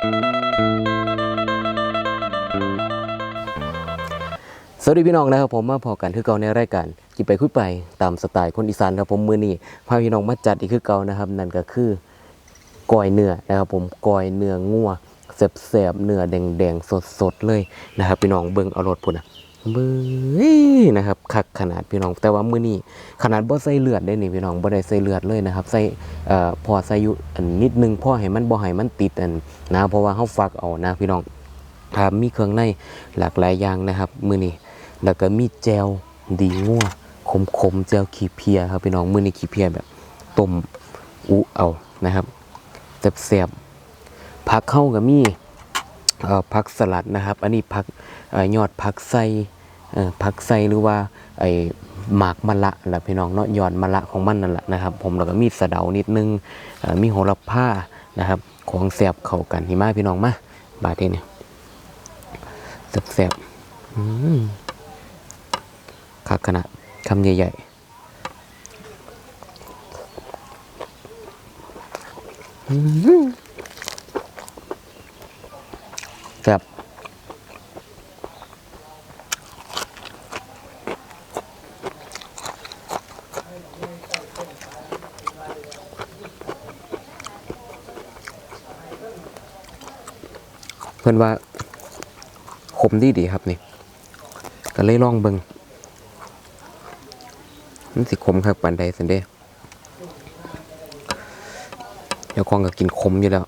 สวัสดีพี่น้องนะครับผมมาพอกันคือเก่าในรายการกินไปคุยไปตามสไตล์คนอีสานครับผมมือนี้พาพี่น้องมาจัดอีกคือเก่านะครับ นั่นก็คือก้อยเนื้อนะครับผมก้อยเนื้องัวแสบๆเนื้อแดงๆสดๆเลยนะครับ พี่น้องเบิ่งเอารถพุ่นนะ เบ้ยนะครับคักขนาดพี่น้องแต่ว่ามือนี้ขนาดบ่ใส่เลือดได้นี่พี่น้องบ่ได้ใส่เลือดเลยนะครับใส่เอ่อพอใส่อยู่อันนิดนึงพอให้มันบ่ให้มันติดอันนะเพราะว่าเฮาฟักเอานะพี่น้องครับมีเครื่องในหลากหลายอย่างนะครับ มือนี้แล้วก็มีแจวดีงัวขมขมแจวขี้เพียครับพี่น้องมือนี้ขี้เพียแบบต้มอุเอานะครับแซ่บๆผักเข้าก็มี ผักสลัดนะครับ อันนี้ผักอยอดผักไส้ผักไส้หรือว่าไอหมากมะละแหละพี่น้องเนาะยอดมะละของมันนั่นแหละนะครับ ผมแล้วก็มีสะเดานิดนึงมีโหระพานะครับ ของแซ่บเข้ากันหิมาพี่น้องมาบาดเนี่ยแซ่บๆคักขนาดคำใหญ่ๆอื้อหื เพื่อนว่าขมดีดีครับนี่ก็เลยลองเบิงมันสิขมคักปันใดสันเด้เดี๋ยวคองก็กินขมอยู่แล้ว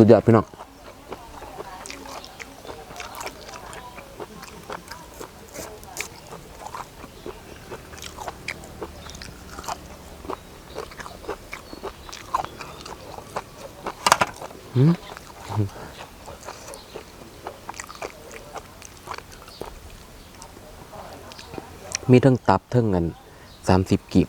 สุดยอดพี่น้องมีทั้งตับทั้งเงินสามสิบกีบ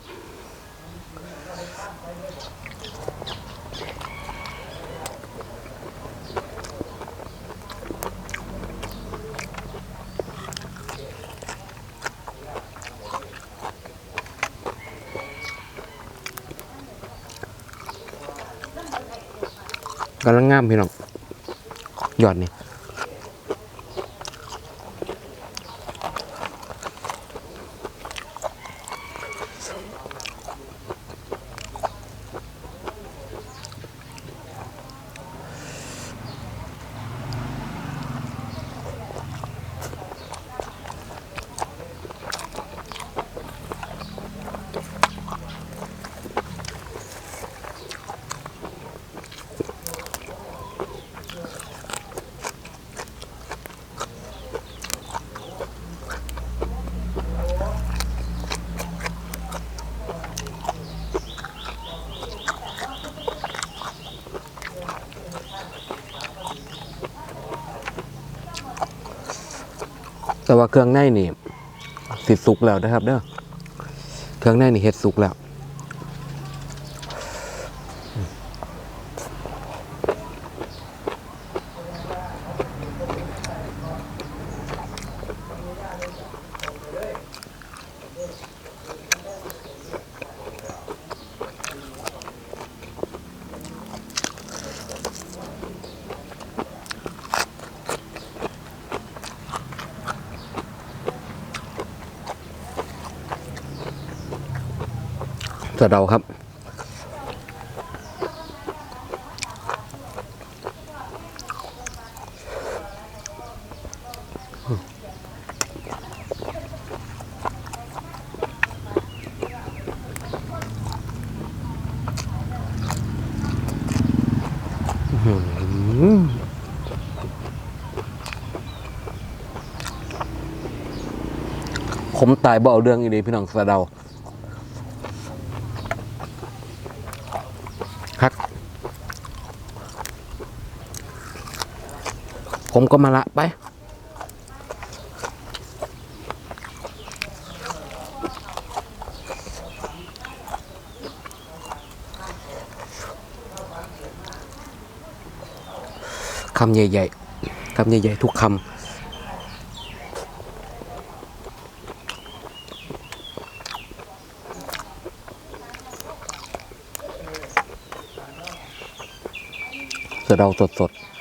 กำลังงามพี่น้องยอดนี่ ว่าเครื่องในนี่สิสุกแล้วนะครับเด้อเครื่องในนี่เฮ็ดสุกแล้ว สะเดาครับ ผมตายบ่เอาเรื่องอีนี้พี่น้องสะเดา ผมก็มาละไป คำใหญ่ๆ คำใหญ่ๆ ทุกคำสดเดาสดๆ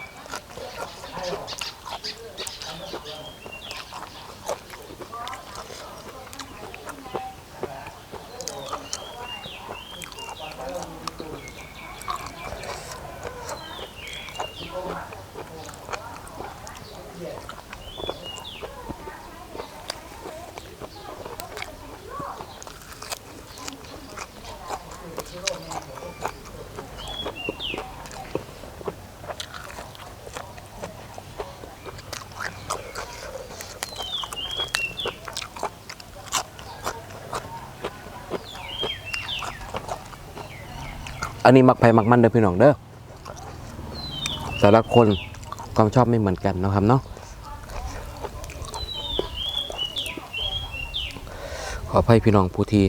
อันนี้มักไผ่มักมันเด้อพี่น้องเด้อแต่ละคนความชอบไม่เหมือนกันนะครับเนาะขออภัยพี่น้องผู้ที่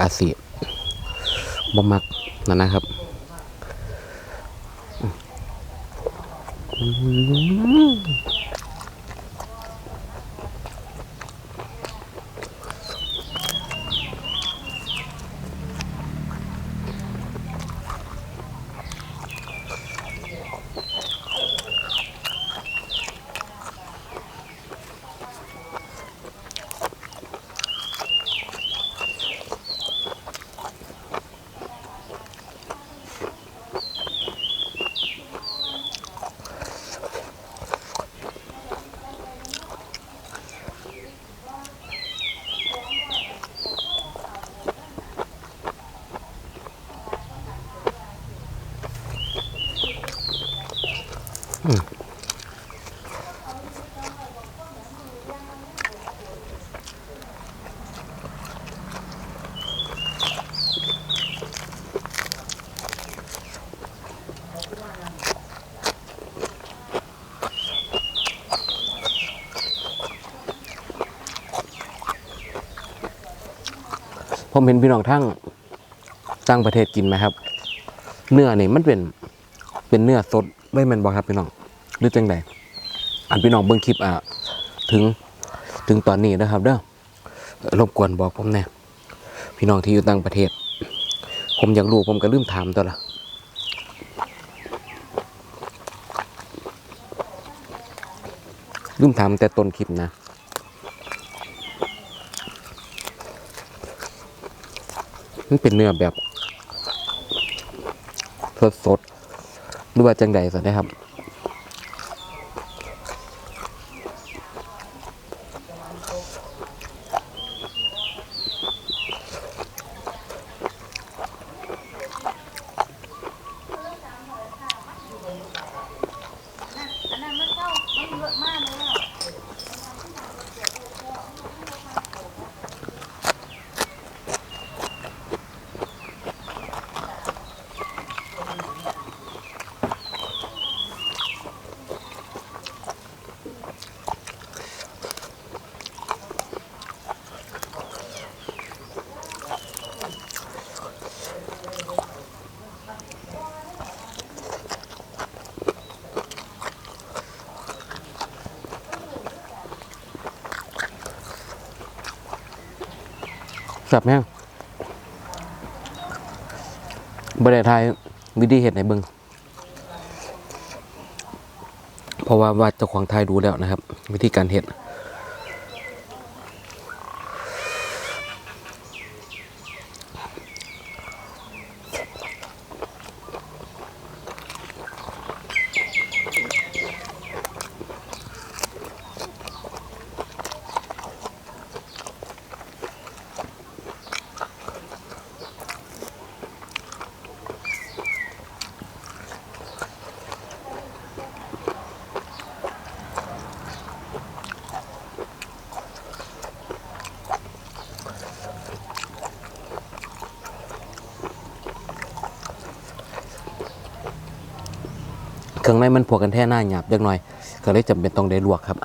อาศีบ่มักนั่นนะครับ ผมเห็นพี่น้องทั้งต่างประเทศกินไหมครับ เนื้อนี่มันเป็นเป็นเนื้อสดไม่แมันบอกครับพี่น้องหรือจังใดอันพี่น้องเบิ่งคลิปอะถึงถึงตอนนี้นะครับเด้อเอ่อรบกวนบอกผมแน่พี่น้องที่อยู่ต่างประเทศ ผมอยากรู้ผมก็ลืมถามตัวละลืมถามแต่ต้นคลิปนะ มันเป็นเนื้อแบบ สดสดๆหรือว่าจังใดสินะครับ อันนั้นมันเข้ามันเยอะมากเลยอะ สับแม่งบริไทยวิธีเห็ดไหนเบิงเพราะว่าว่าเจ้าของไทยดูแล้วนะครับ วิธีการเห็ด รื่องในมันพวกกันแท่หน้าหยาบจักหน่อย ก็เลยจำเป็นต้องได้ลวกครับ เ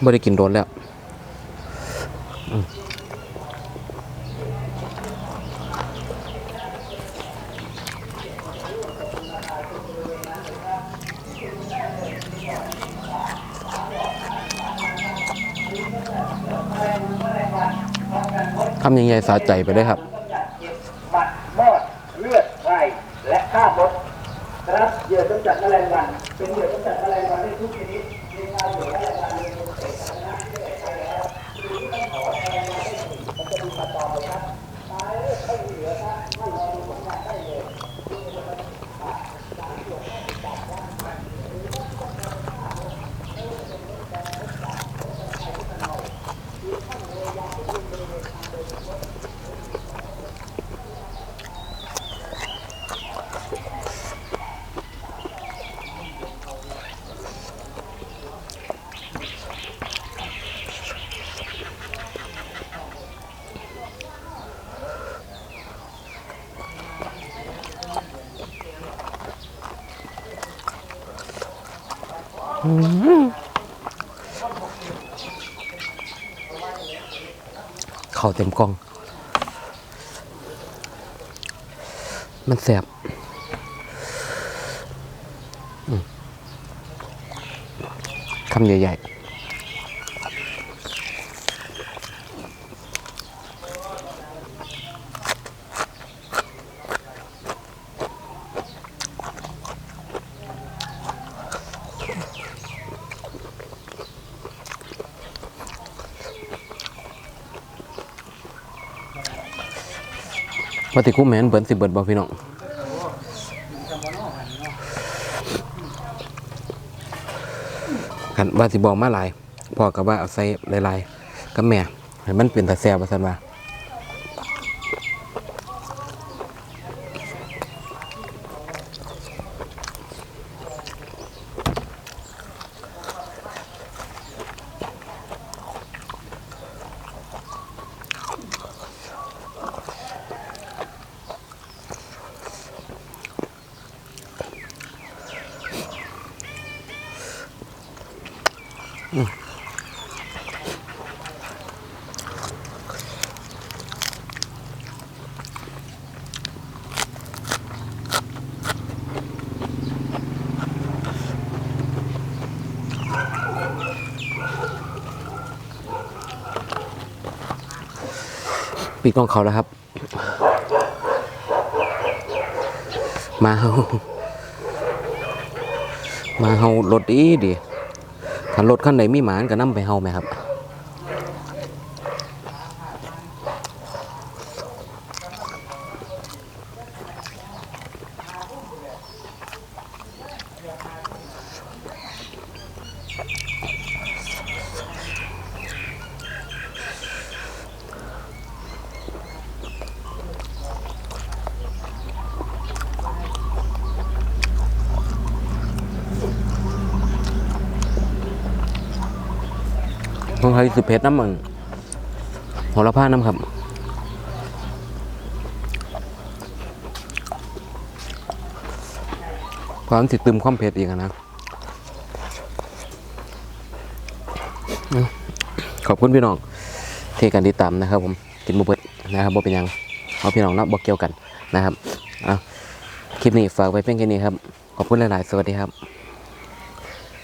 ไม่ได้กินโดนแล้วอืมทำยังไงสาใจไปเลยครับหมัดมอดเลือดไข่และข้ามรถนครับเหยื่อกำจัดแมลงวันเป็นเหยื่อกำจัดแมลงวันได้ทุกชนิดมีการเหยื่อแมลงวันในตัวเอกนะที่ได้ใช้แล้วคือที่ต้องขอแมลงวันได้ดีมันจะมีมาต่อไปครับตายเลยไม่เหลือนะไม่รอดูผลงานได้เลย เข่าเต็มกล้อง มันแสบคำใหญ่ๆ ว่าติคุ้มแมนเบิร์นสิเบิร์ดบ่พี่น้องกันว่าสิบอกมาหลายพ่อกับว่าเอาใส่หลายๆกับแม่ให้มันเป็นตาแซ่บว่าซั่นว่า ปีกล้องเขาแล้วครับ มาเฮามาเฮารถดีดิถ้ารถคันไหนมีหมานก็นํไปเฮาไหมครับ ไทยสิเพชรน้ำมันหัวละผ้าน้ำครับความนสิตึมความเผ็ดอีกอะนะขอบคุณพี่น้องที่กันติดตามนะครับ ผมกินบุเบิดนะครับบ่เป็นยังเอาพี่น้องนับบ่เกี่ยวกันนะครับเอาคลิปนี้ฝากไว้เพียงแค่นี้ครับ ขอบคุณหลาย ๆ สวัสดีครับ